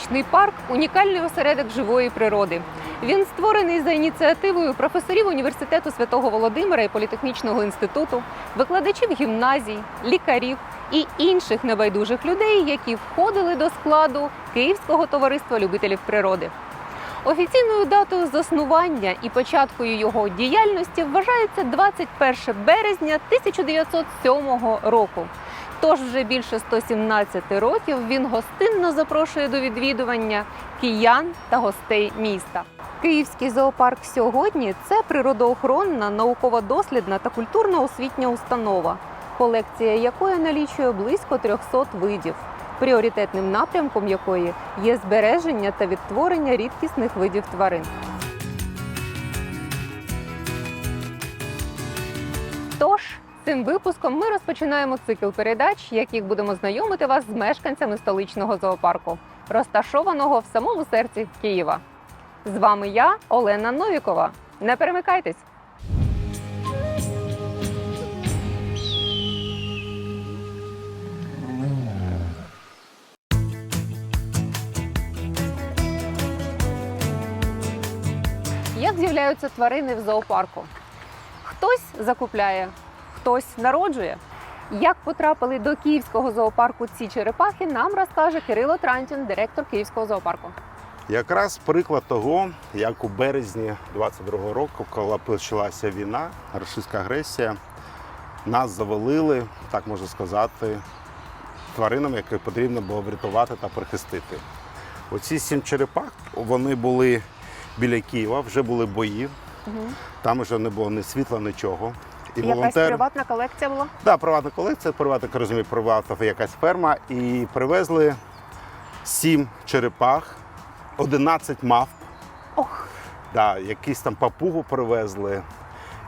Київський зоологічний парк унікальний осередок живої природи. Він створений за ініціативою професорів університету святого Володимира і політехнічного інституту, викладачів гімназій, лікарів і інших небайдужих людей, які входили до складу Київського товариства любителів природи. Офіційною датою заснування і початкою його діяльності вважається 21 березня 1907 року. Тож вже більше 117 років він гостинно запрошує до відвідування киян та гостей міста. Київський зоопарк сьогодні це природоохоронна, науково-дослідна та культурно-освітня установа, колекція якої налічує близько 300 видів, пріоритетним напрямком якої є збереження та відтворення рідкісних видів тварин. Випуском ми розпочинаємо цикл передач, яких будемо знайомити вас з мешканцями столичного зоопарку, розташованого в самому серці Києва. З вами я, Олена Новікова. Не перемикайтесь! Як з'являються тварини в зоопарку? Хтось закупляє, хтось народжує. Як потрапили до київського зоопарку ці черепахи, нам розкаже Кирило Трантін, директор київського зоопарку. Якраз приклад того, як у березні 22-го року, коли почалася війна, російська агресія, нас завалили, так можна сказати, тваринами, яких потрібно було врятувати та прихистити. Оці сім черепах вони були біля Києва, вже були бої, там вже не було ні світла, нічого. І Якась приватна колекція була? Да, приватна колекція, приватна, як розумію, приватна якась ферма. І привезли сім черепах, 11 мавп, Ох, да, якісь там папугу привезли.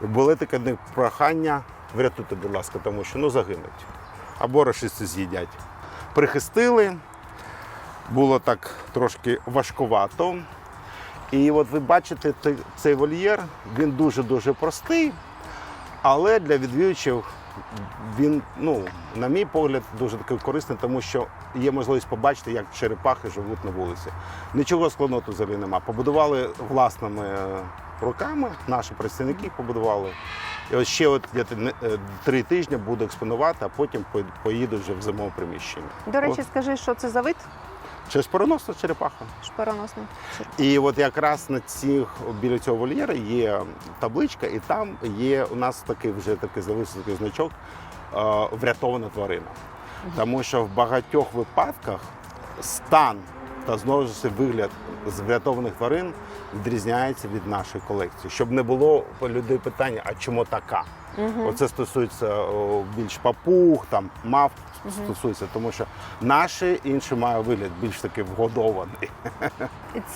І були таке прохання, врятуйте, будь ласка, тому що ну загинуть. Або рашисти з'їдять. Прихистили, було так трошки важкувато. І от ви бачите, цей вольєр, він дуже-дуже простий, але для відвідувачів він, ну, на мій погляд, дуже такий корисний, тому що є можливість побачити, як черепахи живуть на вулиці. Нічого складного тут взагалі нема. Побудували власними е, руками, наші працівники побудували. І ось ще от не- е, три тижні буду експонувати, а потім поїду вже в зимове приміщення. до речі, От. скажи, що це за вид Це ж переносна черепаха. шпироносний? І от якраз на цих біля цього вольєра є табличка, і там є у нас такий вже такий залишився такий значок е, врятована тварина. Тому що в багатьох випадках стан та знову ж вигляд з врятованих тварин відрізняється від нашої колекції. Щоб не було людей питання, а чому така? Оце стосується більш папуг, там мав стосується, тому що наші інші мають вигляд більш таки вгодований.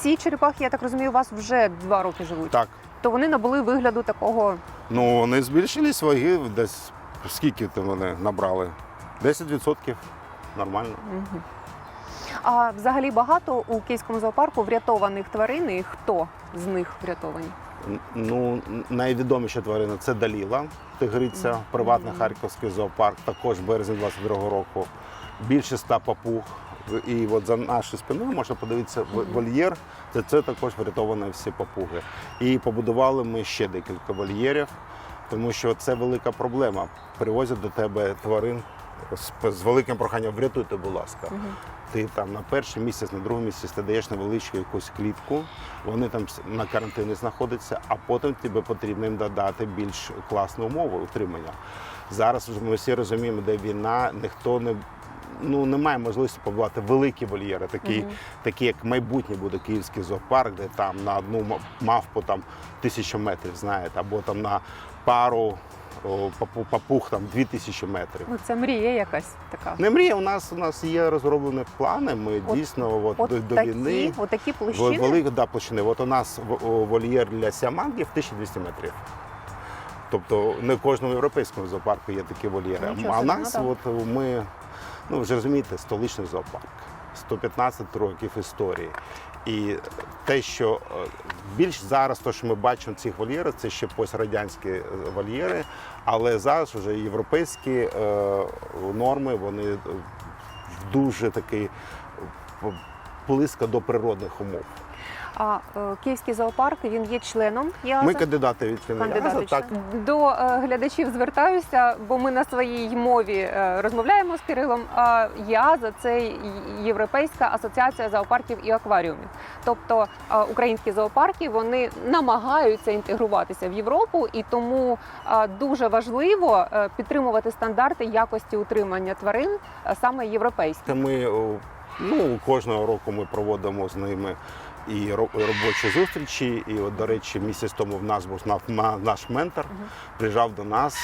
Ці черепахи, я так розумію, у вас вже два роки живуть. Так. То вони набули вигляду такого. Ну, вони збільшились ваги десь скільки вони набрали? 10% нормально. А взагалі багато у київському зоопарку врятованих тварин. І хто з них врятовані? Ну, найвідоміша тварина це Даліла, тигриця, приватний харківський зоопарк, також березень 22 року. Більше ста папуг. І от за нашою спиною можна подивитися вольєр. Це, це також врятовані всі папуги. І побудували ми ще декілька вольєрів, тому що це велика проблема. Привозять до тебе тварин з, з великим проханням врятуйте, будь ласка. Ти там на перший місяць, на другий місяць ти даєш невеличку якусь клітку, вони там на карантині знаходяться, а потім тобі потрібно їм додати більш класну умову утримання. Зараз ми всі розуміємо, де війна, ніхто не. Ну, немає можливості побувати великі вольєри, такі, такі як майбутнє буде київський зоопарк, де там на одну мавпу там тисячу метрів, знаєте, або там на пару о, папу- папуг там дві тисячі метрів. Ну це мрія якась така. Не мрія, у нас у нас є розроблені плани. Ми От- дійсно от, От до, до такі, війни от такі площини. великі да, площини. От у нас вольєр для сіамангів 1200 метрів. Тобто не в кожному європейському зоопарку є такі вольєри. Нічого а у нас ну от ми, ну ж розумієте, столичний зоопарк. 115 років історії. І те, що е, більш зараз, то, що ми бачимо в цих вольєрах, це ще пострадянські е, вольєри, але зараз вже європейські е, норми, вони е, дуже такий е, близько до природних умов. А е, Київський зоопарк він є членом ЄАЗа? Ми кандидати від Кандидати ЄАЗа, так. члени. до е, глядачів звертаюся, бо ми на своїй мові е, розмовляємо з Кирилом. А ЄАЗа це Європейська асоціація зоопарків і акваріумів. Тобто е, українські зоопарки вони намагаються інтегруватися в Європу, і тому е, дуже важливо е, підтримувати стандарти якості утримання тварин е, саме європейські. Та Ми о, ну, кожного року ми проводимо з ними і робочі зустрічі. І, от, до речі, місяць тому в нас був на- на- наш ментор, приїжджав до нас.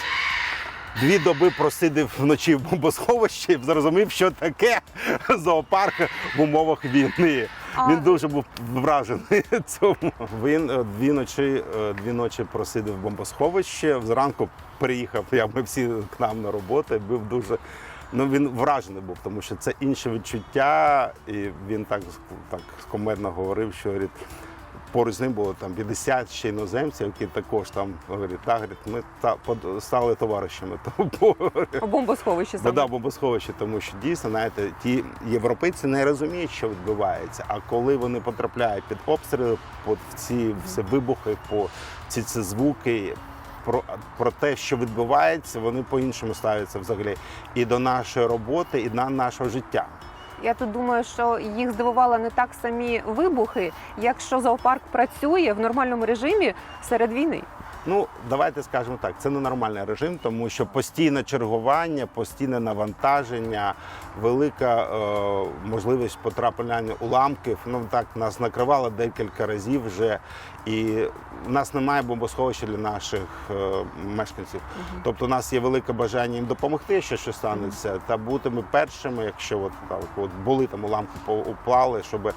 Дві доби просидив вночі в бомбосховищі, зрозумів, що таке зоопарк в умовах війни. А- Він дуже був вражений цьому. Він е, дві ночі, е, дві ночі просидив в бомбосховищі. Зранку приїхав, я ми всі к нам на роботу. Був дуже ну він вражений був, тому що це інше відчуття. І він так так комедно говорив, що говорить, поруч з ним було там 50 ще іноземців, які також там говорять, так, говорить, ми та под- стали товаришами. Тому У бомбосховищі саме. Вода бомбосховище, тому що дійсно, знаєте, ті європейці не розуміють, що відбувається. А коли вони потрапляють під обстріли, під ці все вибухи, по ці, ці звуки. Про, про те, що відбувається, вони по-іншому ставляться взагалі і до нашої роботи, і до нашого життя. Я тут думаю, що їх здивували не так самі вибухи, якщо зоопарк працює в нормальному режимі серед війни. Ну, давайте скажемо так, це ненормальний режим, тому що постійне чергування, постійне навантаження, велика е, можливість потрапляння уламків. Ну так нас накривало декілька разів вже, і в нас немає бомбосховища для наших е, мешканців. Тобто, у нас є велике бажання їм допомогти, що щось станеться, та бути ми першими, якщо от, так, от були там уламки упали, щоб е,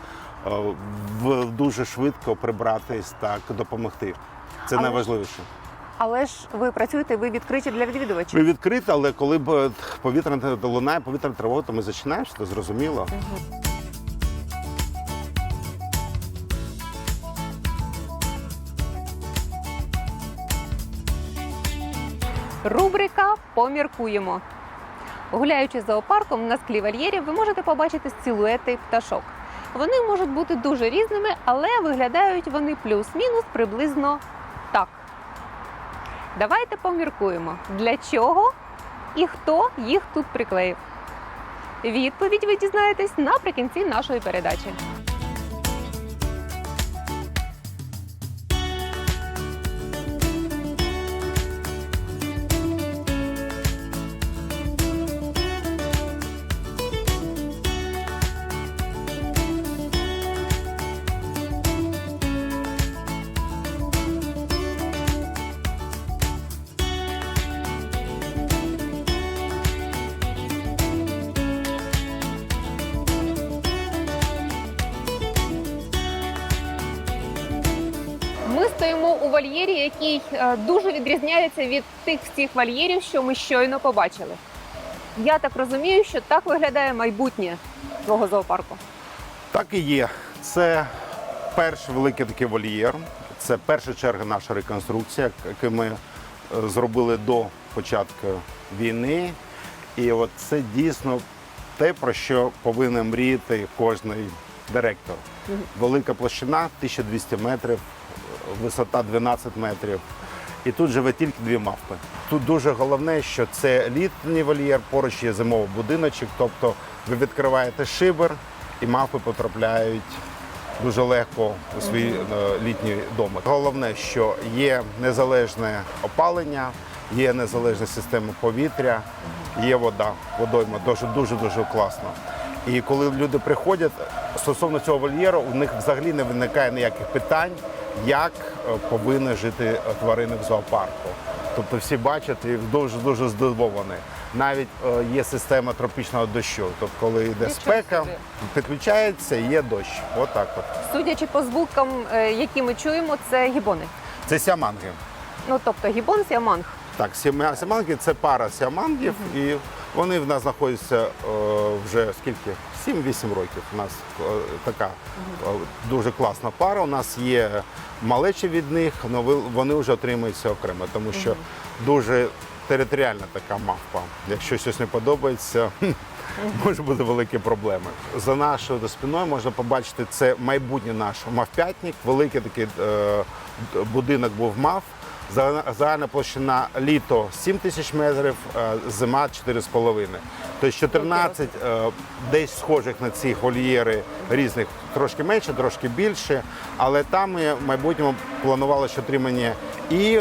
в дуже швидко прибратись так допомогти. Це Але- найважливіше. Але ж ви працюєте, ви відкриті для відвідувачів. Ми відкрито, але коли б повітряна лунає повітряна тривога, то ми зачинаємо, це зрозуміло. Рубрика Поміркуємо. Гуляючи зоопарком на склі вольєрів, ви можете побачити силуети пташок. Вони можуть бути дуже різними, але виглядають вони плюс-мінус приблизно так. Давайте поміркуємо, для чого і хто їх тут приклеїв. Відповідь ви дізнаєтесь наприкінці нашої передачі. Вольєрі, який е, дуже відрізняється від тих всіх вольєрів, що ми щойно побачили. Я так розумію, що так виглядає майбутнє твого зоопарку. Так і є. Це перший великий такий вольєр. Це перша черга наша реконструкція, яку ми е, зробили до початку війни. І от це дійсно те, про що повинен мріяти кожен директор. Велика площина 1200 метрів, висота 12 метрів. І тут живе тільки дві мавпи. Тут дуже головне, що це літній вольєр, поруч є зимовий будиночок. Тобто ви відкриваєте шибер, і мавпи потрапляють дуже легко у свій е, літній домик. Головне, що є незалежне опалення, є незалежна система повітря, є вода, водойма дуже дуже дуже класно. І коли люди приходять стосовно цього вольєру, у них взагалі не виникає ніяких питань, як е, повинні жити е, тварини в зоопарку. Тобто всі бачать і дуже дуже здивовані. Навіть е, є система тропічного дощу. Тобто, коли йде спека, підключається є дощ. Отак от. Судячи по звукам, які ми чуємо, це гібони. Це сяманги. Ну тобто гібон сіаманг. Так, сяманги це пара сямангів, і вони в нас знаходяться е, вже скільки? 7-8 років. У нас е, така е, дуже класна пара. У нас є малечі від них, але вони вже отримуються окремо, тому що дуже територіальна така мавпа. Якщо щось не подобається, може бути великі проблеми. За нашою спиною можна побачити це майбутнє наш мавп'ятник. Великий такий будинок був мав. Загальна- площина літо 7 тисяч метрів, е, зима 4,5. Тобто 14 е, десь схожих на ці вольєри різних, трошки менше, трошки більше. Але там ми в майбутньому планували, що отримання і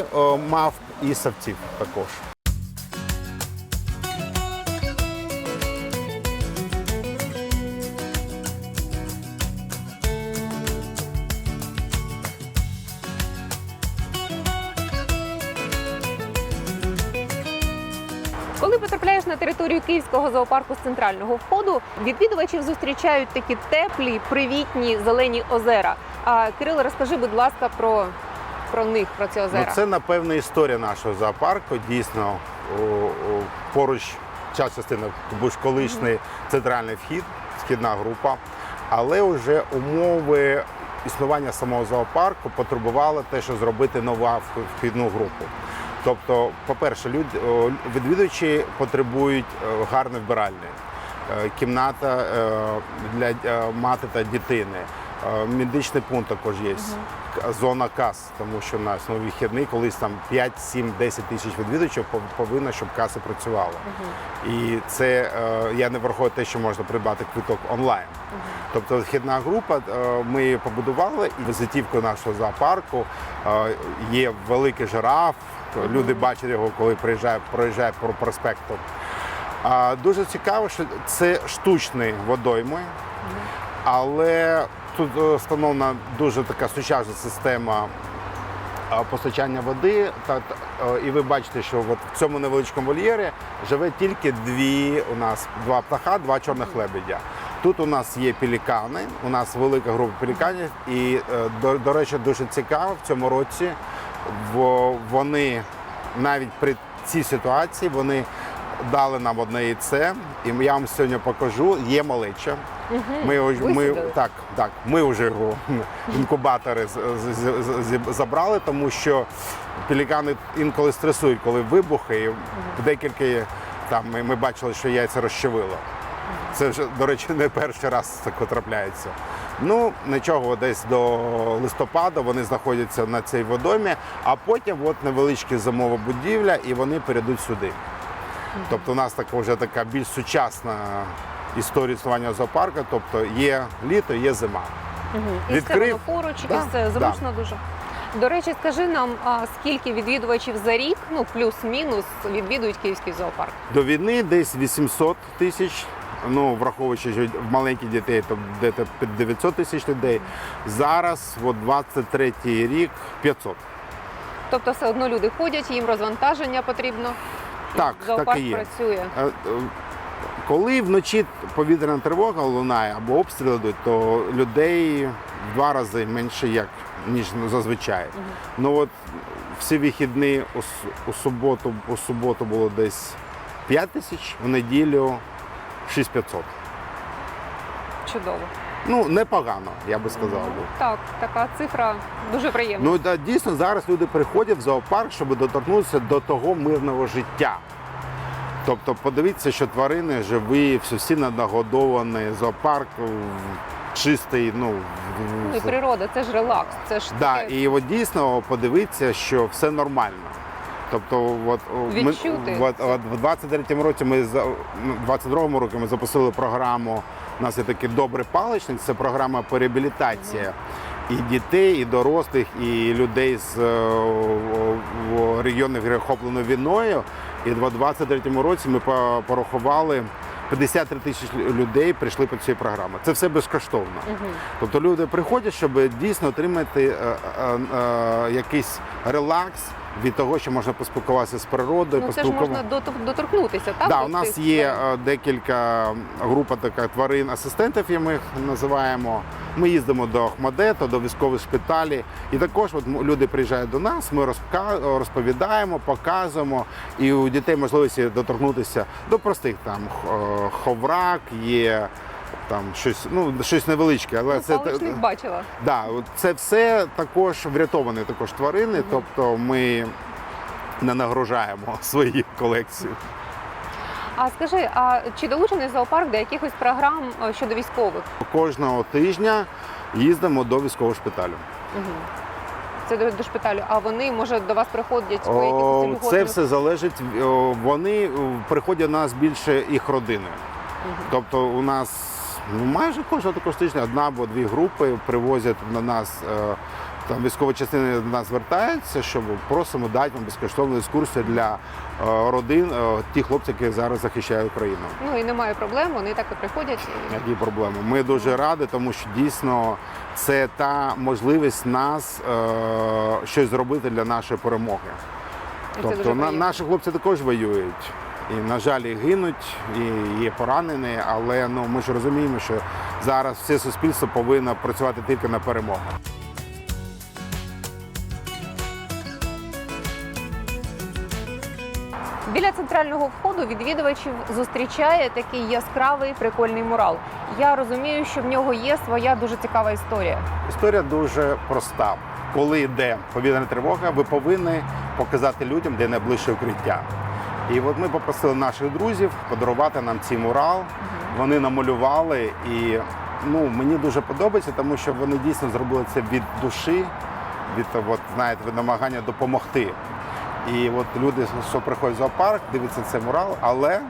мавп, і савців також. На територію Київського зоопарку з центрального входу, відвідувачів зустрічають такі теплі, привітні зелені озера. А Кирило, розкажи, будь ласка, про, про них, про ці озера. Ну, це напевно історія нашого зоопарку. Дійсно, о, о, поруч ця частина був колишній центральний вхід, східна група. Але вже умови існування самого зоопарку потребували те, що зробити нову вхідну групу. Тобто, по-перше, люд, о, відвідувачі потребують е, гарної вбиральні, е, кімната е, для мати та дитини. Е, Медичний пункт також є. Зона кас, тому що у нас ну, вихідний, колись там 5, 7, 10 тисяч відвідувачів пов- повинно, щоб каси працювали. І це я не враховую те, що можна придбати квиток онлайн. Тобто вхідна група, ми її побудували, і візитівкою нашого зоопарку є великий жираф. Люди бачать його, коли приїжджають, проїжджають по проспекту. А дуже цікаво, що це штучні водойми, але тут е, встановлена дуже така сучасна система постачання води. Та, е, і ви бачите, що от в цьому невеличкому вольєрі живе тільки дві у нас два птаха, два чорних лебедя. Тут у нас є пелікани, у нас велика група пеліканів, і е, до, до речі, дуже цікаво в цьому році. Во- Вони навіть при цій ситуації вони дали нам одне яйце, і я вам сьогодні покажу. Є малеча. Ми, ми, так, так, ми вже його інкубатори забрали, тому що пелікани інколи стресують, коли вибухи. І декілька там ми, ми бачили, що яйця розчавило. Це вже, до речі, не перший раз таке трапляється. Ну, нічого, десь до листопада вони знаходяться на цій водомі, а потім от невеличка зимова будівля, і вони перейдуть сюди. Тобто у нас така вже така більш сучасна історія існування зоопарку, тобто є літо, є зима. І все воно поруч, Да, і все зручно дуже. До речі, скажи нам, а скільки відвідувачів за рік, ну плюс-мінус, відвідують Київський зоопарк? До війни десь 800 тисяч. Ну, враховуючи, що в маленьких дітей, то десь під 900 тисяч людей. Зараз, от 23-й рік, 500. Тобто все одно люди ходять, їм розвантаження потрібно. Так, зоопарк так і є. працює. Е, е, Коли вночі повітряна тривога лунає або обстріли йдуть, то людей в два рази менше, як ніж зазвичай. Ну от всі вихідні у, у суботу, у суботу було десь 5 тисяч, у неділю 6500. Чудово. Ну, непогано, я би сказав. би. Так, така цифра дуже приємна. Ну да, дійсно зараз люди приходять в зоопарк, щоб доторкнутися до того мирного життя. Тобто, подивіться, що тварини живі, всі нагодовані, зоопарк чистий. Ну, Ну і природа, це ж релакс. Це ж да, таке- і от дійсно подивитися, що все нормально. Тобто, от, ми, Відчути от, от, в 23-му році ми за ну, 22-му році ми запустили програму. У нас є такий добрий паличник, це програма по реабілітації. І дітей, і дорослих, і людей з е, регіонів охопленої війною. І в 23-му році ми по- порахували 53 тисячі людей прийшли по цій програмі. Це все безкоштовно. Тобто люди приходять, щоб дійсно отримати е, е, е, якийсь релакс від того, що можна поспілкуватися з природою, ну, це ж можна дотор- доторкнутися, так? Да, у нас цих є е, декілька група така тварин асистентів, як ми їх називаємо. Ми їздимо до Ахмадета, до військових шпиталів. І також от люди приїжджають до нас, ми розповідаємо, показуємо. І у дітей можливості доторкнутися до простих там е, ховрак, є там щось, ну щось невеличке, але Ну, це паличник бачила. Да, от це все також врятовані також тварини, тобто ми не нагружаємо свої колекції. А скажи, а чи долучений зоопарк до якихось програм е, щодо військових? Кожного тижня їздимо до військового шпиталю. Угу. Це до, до шпиталю. А вони може до вас приходять по О, якихось це льготних? все залежить. о, Вони о, приходять до нас більше їх родини. Тобто у нас майже кожного також тижня одна або дві групи привозять на нас. е, Там військові частини до нас звертаються, щоб просимо дати вам безкоштовну екскурсію для е, родин, е, тих хлопців, які зараз захищають Україну. Ну і немає проблем, вони так і приходять. Які проблеми? Ми дуже раді, тому що дійсно це та можливість нас е, щось зробити для нашої перемоги. це Тобто на, наші хлопці також воюють. І, на жаль, і гинуть, і є поранені, але ну, ми ж розуміємо, що зараз все суспільство повинно працювати тільки на перемогу. Біля центрального входу відвідувачів зустрічає такий яскравий прикольний мурал. Я розумію, що в нього є своя дуже цікава історія. Історія дуже проста. Коли йде повітряна тривога, ви повинні показати людям, де найближче укриття. І от ми попросили наших друзів подарувати нам цей мурал. Вони намалювали, і ну мені дуже подобається, тому що вони дійсно зробили це від душі, від от, знаєте, від намагання допомогти. І от люди, що приходять в зоопарк, дивляться цей мурал, але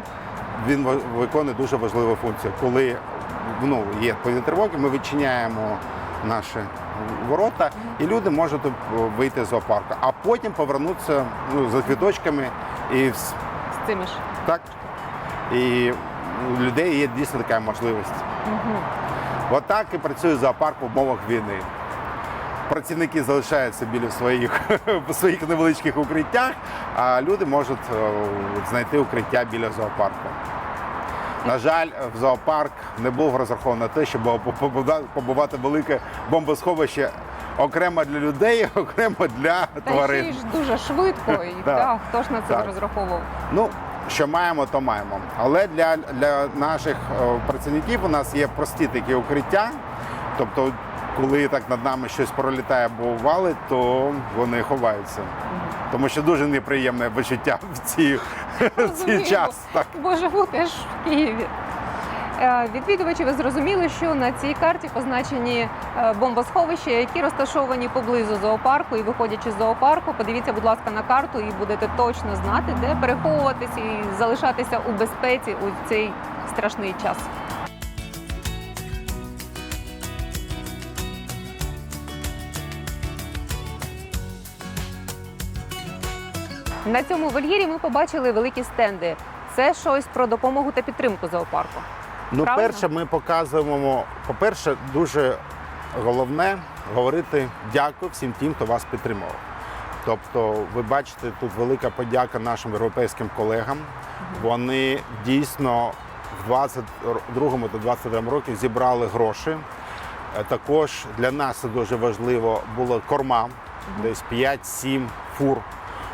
він виконує дуже важливу функцію. Коли ну, є тривога, ми відчиняємо наші ворота, і люди можуть вийти з зоопарку, а потім повернутися ну, за квіточками і цими ж. так. І у людей є дійсно така можливість. Угу. Отак і працює зоопарк в умовах війни. Працівники залишаються біля своїх, своїх невеличких укриттях, а люди можуть е, знайти укриття біля зоопарку. На жаль, в зоопарк не був розрахований на те, щоб побувати велике бомбосховище окремо для людей, окремо для Та ще тварин. й ж дуже швидко, і Так. хто ж на це Так. розраховував? Ну, що маємо, то маємо. Але для, для наших е, працівників у нас є прості такі укриття. Тобто, коли так над нами щось пролітає або валить, то вони ховаються. Тому що дуже неприємне почуття в ці, в цей час. Так. Бо живу теж в Києві. Е, Відвідувачі, ви зрозуміли, що на цій карті позначені е, бомбосховища, які розташовані поблизу зоопарку. І виходячи з зоопарку, подивіться, будь ласка, на карту і будете точно знати, де переховуватися і залишатися у безпеці у цей страшний час. На цьому вольєрі ми побачили великі стенди. Це щось про допомогу та підтримку зоопарку. Ну, Правильно? перше, ми показуємо, по-перше, дуже головне говорити дякую всім тим, хто вас підтримував. Тобто, ви бачите, тут велика подяка нашим європейським колегам. Вони дійсно в 22-му та 23-му році зібрали гроші. Е, Також для нас це дуже важливо було корма, десь 5-7 фур.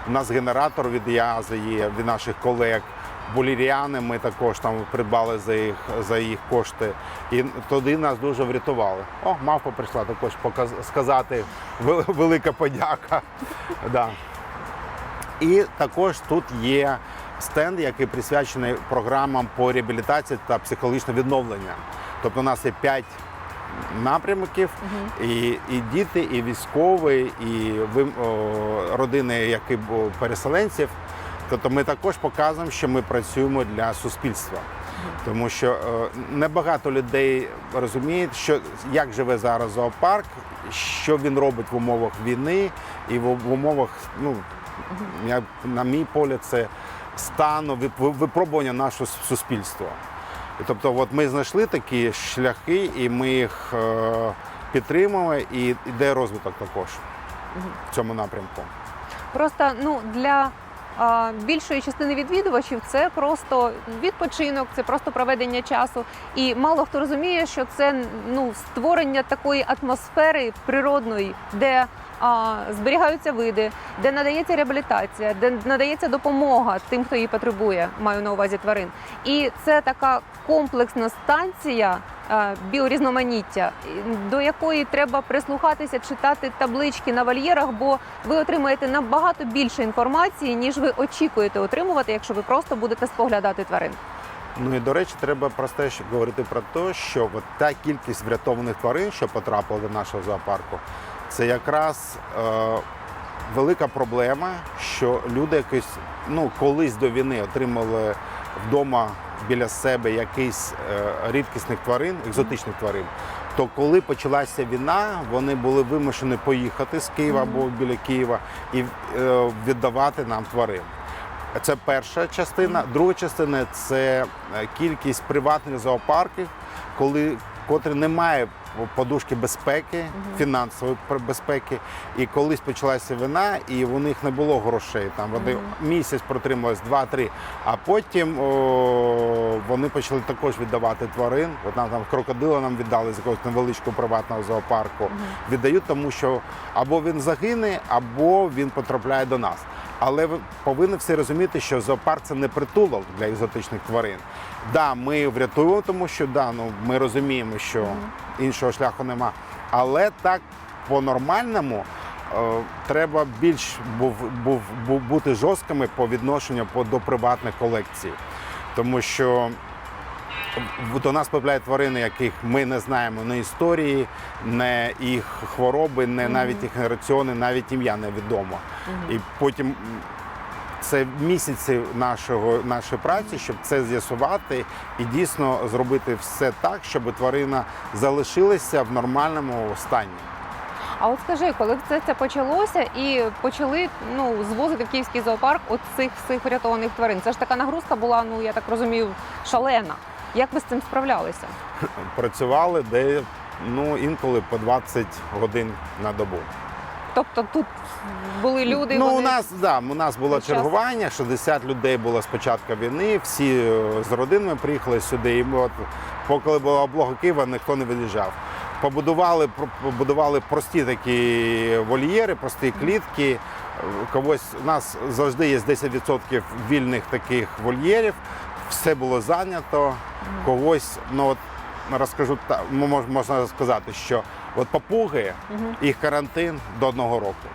У нас генератор від ЯЗа є від наших колег. Буліріани ми також там придбали за їх, за їх кошти. І туди нас дуже врятували. О, мавпа прийшла також показ- сказати велика подяка. Да. І також тут є стенд, який присвячений програмам по реабілітації та психологічному відновленню. Тобто у нас є п'ять напрямків, і, і діти, і військові, і ви, о, родини, які переселенців. Тобто ми також показуємо, що ми працюємо для суспільства. Тому що е, небагато людей розуміють, що як живе зараз зоопарк, що він робить в умовах війни і в, умовах, ну я, на мій погляд, це стану випробування нашого суспільства. Тобто, от ми знайшли такі шляхи, і ми їх е, підтримуємо, і йде розвиток також в цьому напрямку. Просто ну для більшої частини відвідувачів це просто відпочинок, це просто проведення часу. І мало хто розуміє, що це ну створення такої атмосфери природної, де зберігаються види, де надається реабілітація, де надається допомога тим, хто її потребує, маю на увазі тварин. І це така комплексна станція е, біорізноманіття, до якої треба прислухатися, читати таблички на вольєрах, бо ви отримаєте набагато більше інформації, ніж ви очікуєте отримувати, якщо ви просто будете споглядати тварин. Ну і до речі, треба просте ще говорити про те, що от та кількість врятованих тварин, що потрапили до нашого зоопарку, це якраз е, велика проблема, що люди якось ну колись до війни отримали вдома біля себе якийсь е, рідкісних тварин, екзотичних тварин. То коли почалася війна, вони були вимушені поїхати з Києва або біля Києва і е, віддавати нам тварин. Це перша частина. Друга частина це е, кількість приватних зоопарків, коли котрі не має подушки безпеки, фінансової безпеки. І колись почалася війна, і у них не було грошей. Там вони місяць протримались, два-три. А потім о, вони почали також віддавати тварин. От нам там крокодила нам віддали з якогось невеличкого приватного зоопарку. Віддають, тому що або він загине, або він потрапляє до нас. Але ви повинні всі розуміти, що зоопарк це не притулок для екзотичних тварин. Да, ми врятуємо, тому що да, ну ми розуміємо, що іншого шляху нема. Але так по-нормальному е, треба більш був, був, був бути жорсткими по відношенню по, до приватних колекцій. Тому що до нас потрапляють тварини, яких ми не знаємо ні історії, не їх хвороби, не навіть їх раціони, навіть ім'я невідомо. І потім це місяці нашого нашої праці, щоб це з'ясувати і дійсно зробити все так, щоб тварина залишилася в нормальному стані. А от скажи, коли це, це почалося і почали ну звозити в київський зоопарк от цих всіх врятованих тварин, це ж така нагрузка була, ну я так розумію, шалена. Як ви з цим справлялися? Працювали де ну інколи по 20 годин на добу. Тобто тут були люди, ну, вони у нас да, у нас було час. чергування, 60 людей було з початку війни, всі е, з родинами приїхали сюди. І от, поки була облога Києва, ніхто не виїжджав. Побудували, побудували прості такі вольєри, прості клітки. Е, Когось у нас завжди є 10% вільних таких вольєрів. Все було зайнято. Когось, ну от розкажу можна сказати, що от папуги, їх карантин до одного року.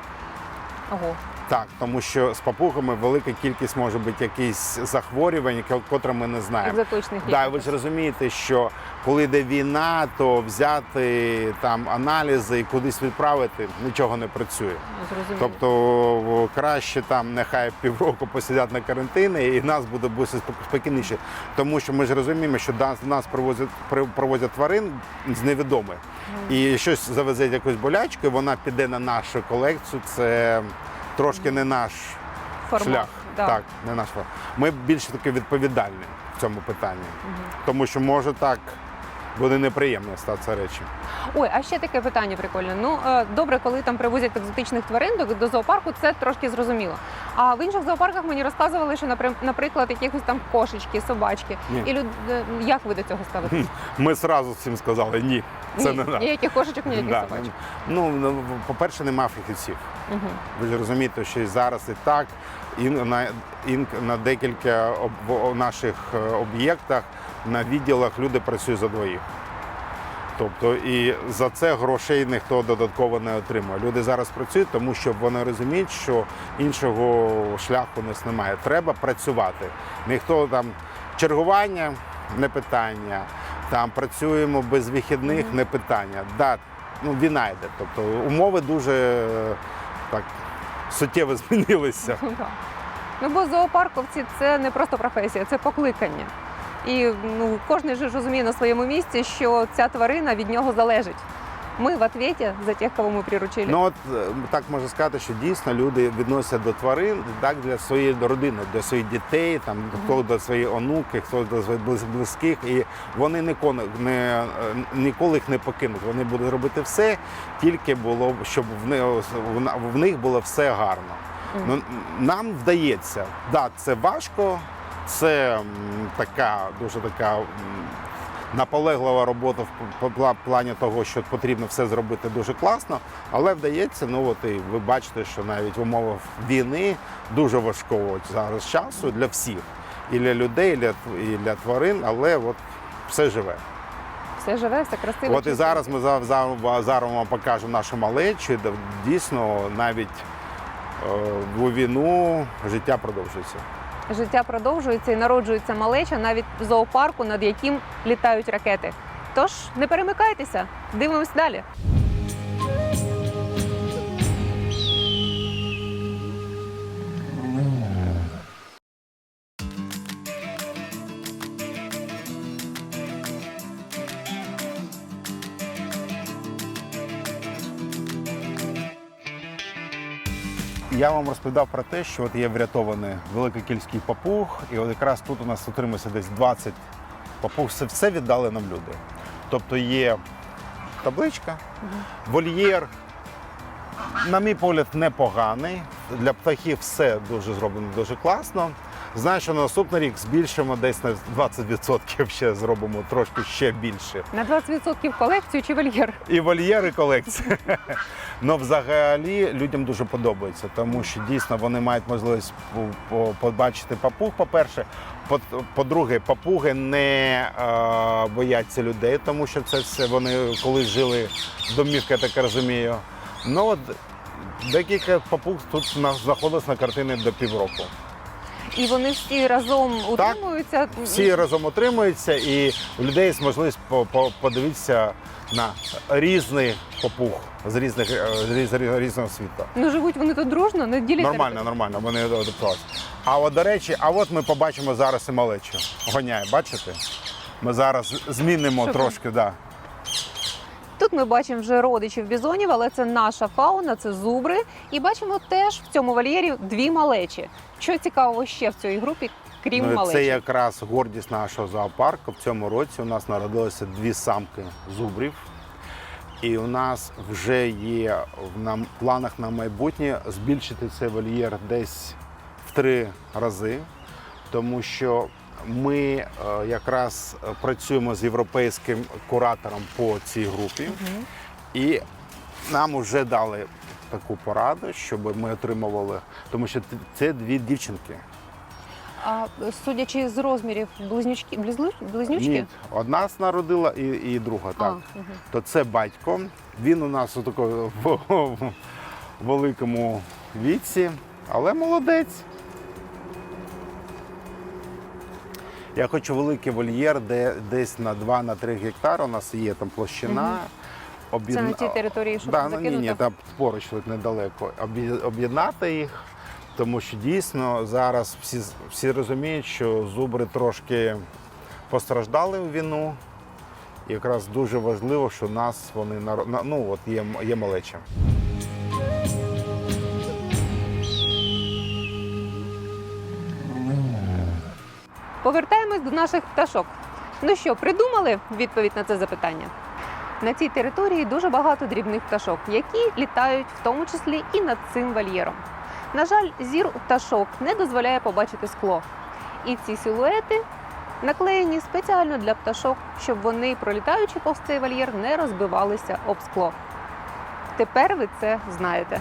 ого. Так, тому що з папугами велика кількість може бути якісь захворювань, ко- котре ми не знаємо. екзотичних Да, ви ж розумієте, що коли йде війна, то взяти там аналізи і кудись відправити нічого не працює. Зрозуміло. Тобто краще там нехай півроку посидять на карантині, і нас буде бути спок- спокійніше. Тому що ми ж розуміємо, що нас, нас привозять, при- привозять тварин з невідомих. І щось завезе якусь болячку, вона піде на нашу колекцію. Це трошки не наш Формат, шлях. да. Так, не наш формат. Ми більше таки відповідальні в цьому питанні. Тому що може так буде неприємно статися речі. Ой, а ще таке питання прикольне. Ну е, добре, коли там привозять екзотичних тварин до, до зоопарку, це трошки зрозуміло. А в інших зоопарках мені розказували, що наприклад, якихось там кошечки, собачки. Ні. І люд... е, як ви до цього ставитесь? Ми одразу всім сказали ні. Це Ні, не наш. ніяких кошечок, ніяких Да. собачок. Ну, ну, по-перше, нема фахівців. Угу. Ви ж розумієте, що і зараз і так, і на, і на декілька об, о- наших е, об'єктах на відділах люди працюють за двоїх. Тобто і за це грошей ніхто додатково не отримує. Люди зараз працюють, тому що вони розуміють, що іншого шляху у нас немає. Треба працювати. Ніхто там чергування не питання, там працюємо без вихідних не питання. Да, ну, війна йде. Тобто умови дуже е, так суттєво змінилися. Ну, ну бо зоопарковці це не просто професія, це покликання. І ну, кожен же розуміє на своєму місці, що ця тварина від нього залежить. Ми в ответе за тих, кого ми приручили. Ну от е, так можна сказати, що дійсно люди відносяться до тварин так для своєї родини, для своїх дітей, там хто до своєї онуки, хто до своїх близьких, і вони ніколи не е, ніколи їх не покинуть. Вони будуть робити все, тільки було щоб в них, в них було все гарно. Ну, нам вдається, да, це важко, це така дуже така наполеглива робота в плані того, що потрібно все зробити дуже класно, але вдається. Ну от і ви бачите, що навіть в умовах війни дуже важкого зараз часу для всіх, і для людей, і для, і для тварин, але от все живе. Все живе, все красиво. От і зараз ми за- за- зараз вам покажемо нашу малечу, дійсно навіть е, в війну життя продовжується. Життя продовжується і народжується малеча навіть в зоопарку, над яким літають ракети. Тож не перемикайтеся, дивимось далі. Я вам розповідав про те, що от є врятований великокільський папуг, і от якраз тут у нас отримується десь 20 папуг. Це все віддали нам люди. Тобто є табличка, вольєр. На мій погляд, непоганий. Для птахів все дуже зроблено дуже класно. Знаю, що на наступний рік збільшимо десь на 20% ще зробимо трошки ще більше. На 20% колекцію чи вольєр. І вольєри колекції. Ну, взагалі людям дуже подобається, тому що дійсно вони мають можливість по- по- побачити папуг. По-перше, По- по-друге, папуги не е, бояться людей, тому що це все вони колись жили в домівках, я так розумію. Ну от декілька папуг тут знаходилось на картині до півроку. І вони всі разом утримуються. Всі разом отримуються, і у людей є можливість по- по- подивитися на різний папуг з різних е, з різ- різного світу. Ну живуть вони тут дружно, не діляться. Нормально, нормально, вони адаптувалися. А от, до речі, а от ми побачимо зараз і малечу. Гоняє, бачите? Ми зараз змінимо Що трошки, да. Тут ми бачимо вже родичів бізонів, але це наша фауна, це зубри. І бачимо теж в цьому вольєрі дві малечі. Що цікавого ще в цій групі, крім Ну, малечі? це якраз гордість нашого зоопарку. В цьому році у нас народилося дві самки зубрів. І у нас вже є в планах на майбутнє збільшити цей вольєр десь в три рази, тому що ми е, якраз працюємо з європейським куратором по цій групі, Мгм. і нам вже дали таку пораду, щоб ми отримували, тому що це дві дівчинки. А судячи з розмірів близнючки, близнючки? Ні, одна нас народила і, і друга. Так. А, мгм. То це батько. Він у нас у такому великому віці, але молодець. Я хочу великий вольєр, де десь на 2-3 гектари у нас є там площина. Мгм. Це на тій території, що да, ну, ні, ні, там поруч тут недалеко. Об'єднати їх, тому що дійсно зараз всі, всі розуміють, що зубри трошки постраждали в війну. І якраз дуже важливо, що нас вони ну, от є, є малеча. Повертаємось до наших пташок. Ну що, придумали відповідь на це запитання? На цій території дуже багато дрібних пташок, які літають в тому числі і над цим вольєром. На жаль, зір у пташок не дозволяє побачити скло. І ці силуети наклеєні спеціально для пташок, щоб вони, пролітаючи повз цей вольєр, не розбивалися об скло. Тепер ви це знаєте.